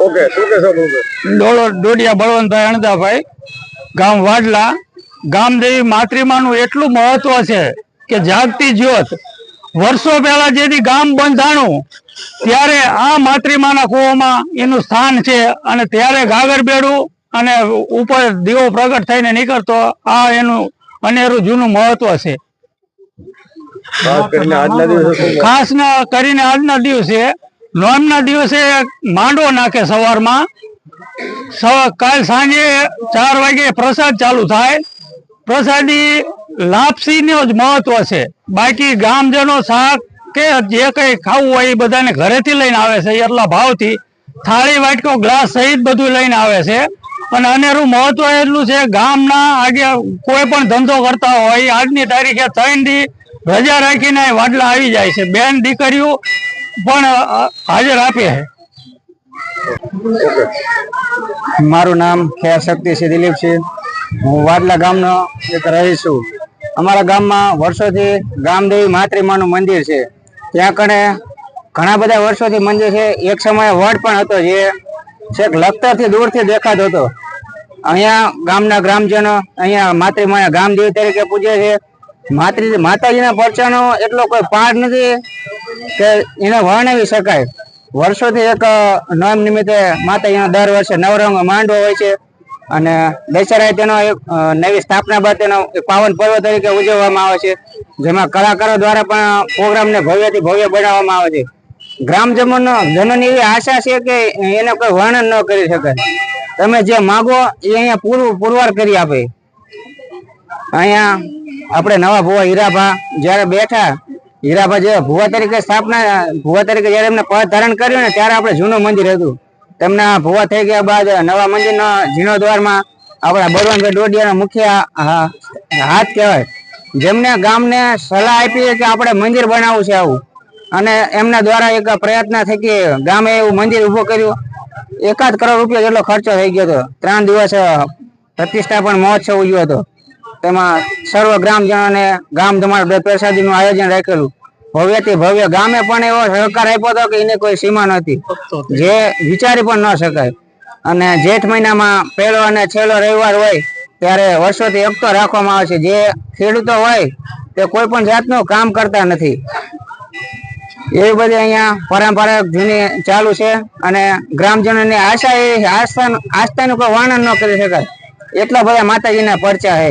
Okay શું કહેશો ડોળો ડોડિયા બળવંતભાઈ અણદાભાઈ ગામ વાડલા ગામદેવી માતૃમાનું એટલું મહત્વ છે કે જાગતી જ્યોત. વર્ષો પહેલા જેથી ગામ બંધાણું ત્યારે આ માતૃમાના કૂવામાં એનું સ્થાન છે અને ત્યારે ગાગર બેડું અને ઉપર દીવો પ્રગટ થઈને નીકળતો આ એનું અનેરું જૂનું મહત્વ છે. ખાસ કરીને આજના દિવસે નોમના દિવસે માંડો નાખે સવારમાં. સવા- કાલ સાંજે ચાર વાગે પ્રસાદ ચાલુ થાય. પ્રસાદી લાપસી નો જ મહત્વ છે. બાકી ગામજનો શાક કે જે કંઈ ખાવું હોય એ બધાને ઘરેથી લઈને આવે છે એટલા ભાવથી. થાળી, વાટકો, ગ્લાસ સહિત બધું લઈને આવે છે. અને અનેરું મહત્વ એટલું છે, ગામના આગે કોઈ પણ ધંધો કરતા હોય, આજની તારીખે ત્રણ દી રજા રાખીને વાડલા આવી જાય છે. બેન, દીકરીઓ પણ હાજર આપે મારું નામ ખેર શક્તિ છે દિલીપ છે. હું વાડલા ગામનો એક રહી છું. અમારા ગામમાં વર્ષોથી ગામદેવી માતૃમાનું મંદિર છે. ત્યાં કણે ઘણા બધા વર્ષોથી મંદિર છે. એક સમયે વડ પણ હતો જે છેક લખતરથી દૂરથી દેખાતો હતો. અહીંયા ગામના ગ્રામજનો અહીંયા માતૃમાયા ગામદેવી તરીકે પૂજે છે. માતૃ માતાજીના પરચાનો એટલો કોઈ પાર નથી. કે એને વર્ણવી શકાય. વર્ષોથી એક નોમ નિમિત્તે માતાજીનો દર વર્ષે નવરંગ માંડવો હોય છે અને દશેરાએ તેનો એક નવી સ્થાપના બાદ તેનો પાવન પર્વ તરીકે ઉજવવામાં આવે છે. જેમાં કલાકારો દ્વારા પણ પ્રોગ્રામને ભવ્યથી ભવ્ય બનાવવામાં આવે છે. ગ્રામજનો જનોની એવી આશા છે કે એને કોઈ વર્ણન ન કરી શકાય તમે જે માગો એ અહીંયા પૂરું, પુરવાર કરી આપે. અહીંયા આપણે નવા ભુવા હીરાભા જ્યારે બેઠા હીરાભા જે ભુવા તરીકે સ્થાપના, ભુવા તરીકે જ્યારે એમને પદ ધારણ કર્યું ને ત્યારે આપણે જૂનું મંદિર હતું. તેમના ભુવા થઈ ગયા બાદ નવા મંદિરના જીર્ણોદ્વારમાં આપણા બળવંતભાઈ ડોડિયાના મુખ્ય હાથ કહેવાય. જેમને ગામને સલાહ આપી કે આપણે મંદિર બનાવવું છે આવું. અને એમના દ્વારા એક પ્રયત્ન થકી ગામે એવું મંદિર ઊભું કર્યું. એકાદ કરોડ રૂપિયા જેટલો ખર્ચો થઈ ગયો હતો. ત્રણ દિવસ પ્રતિષ્ઠાપન મહોત્સવ ઉજવ્યો હતો. તેમાં સર્વ ગ્રામજનોને ગામ ધમાળ પ્રસાદીનું આયોજન રાખેલું. ભવ્યથી ભવ્ય ગામે પણ એવો સહકાર આપ્યો હતો કે એને કોઈ સીમા નથી જે વિચારી પણ ન શકાય. અને જેઠ મહિનામાં પહેલો અને છેલ્લો રવિવાર હોય, ત્યારે વર્ષોથી એકતો રાખવામાં આવે છે. જે ખેડૂતો હોય, તે કોઈ પણ જાતનું કામ કરતા નથી. એવી બધી અહીંયા પરંપરા જૂની ચાલુ છે અને ગ્રામજનોની આશા એ આસ્થા આસ્થાનું કોઈ વર્ણન ન કરી શકાય. એટલા બધા માતાજીના પરચા છે.